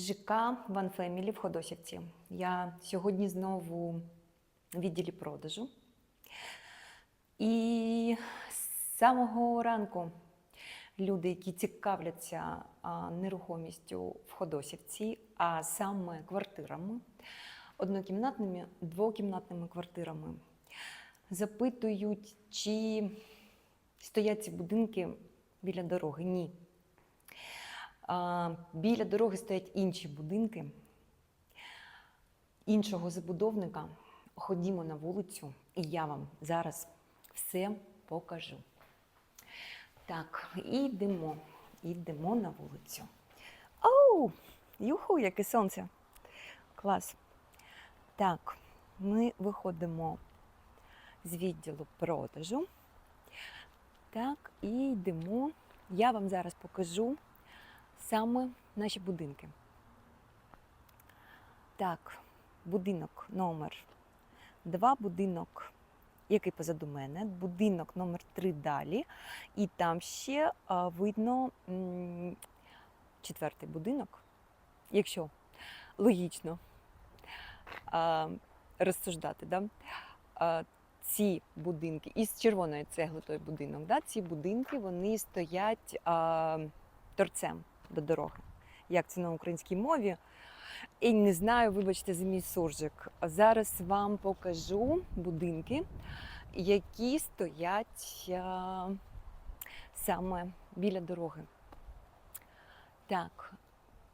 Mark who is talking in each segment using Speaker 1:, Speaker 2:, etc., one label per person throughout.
Speaker 1: ЖК One Family в Ходосівці. Я сьогодні знову в відділі продажу. І з самого ранку люди, які цікавляться нерухомістю в Ходосівці, а саме квартирами, однокімнатними, двокімнатними квартирами, запитують, чи стоять ці будинки біля дороги. Ні. Біля дороги стоять інші будинки іншого забудовника. Ходімо на вулицю, і я вам зараз все покажу. Так, йдемо, йдемо на вулицю. Оу! Юху, яке сонце! Клас! Так, ми виходимо з відділу продажу. Так, і йдемо. Я вам зараз покажу саме наші будинки. Так, будинок номер 2, будинок, який позаду мене, будинок номер 3 далі. І там ще а, видно м, четвертий будинок, якщо логічно а, розсуждати. Да? А, ці будинки, із червоної цегли той будинок, да? ці будинки вони стоять а, торцем до дороги. Як це на українській мові? І не знаю, вибачте за мій суржик. Зараз вам покажу будинки, які стоять а, саме біля дороги. Так,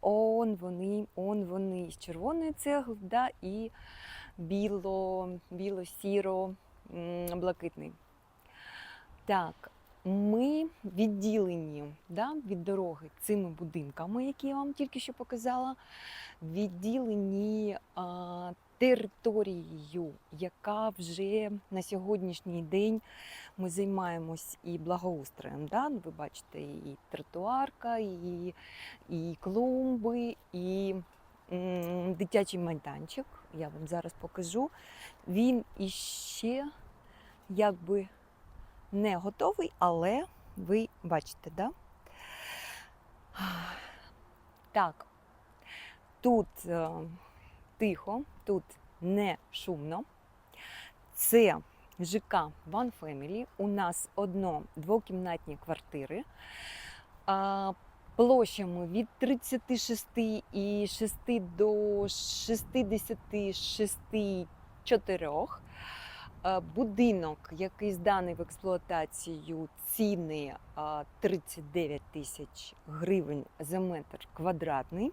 Speaker 1: он вони, он вони з червоної цегли, да, і біло, біло-сіро-блакитний. Так, ми відділені да, від дороги цими будинками, які я вам тільки що показала, відділені а, територією, яка вже на сьогоднішній день ми займаємось і благоустроєм. Да? Ви бачите, і тротуарка, і, і клумби, і дитячий майданчик. Я вам зараз покажу. Він іще якби не готовий, але ви бачите, да? Так, тут е, тихо, тут не шумно. Це ЖК One Family. У нас одно-двокімнатні квартири. Площами від 36 і 6 до 66 4. Будинок, який зданий в експлуатацію, ціни а, 39 тисяч гривень за метр квадратний.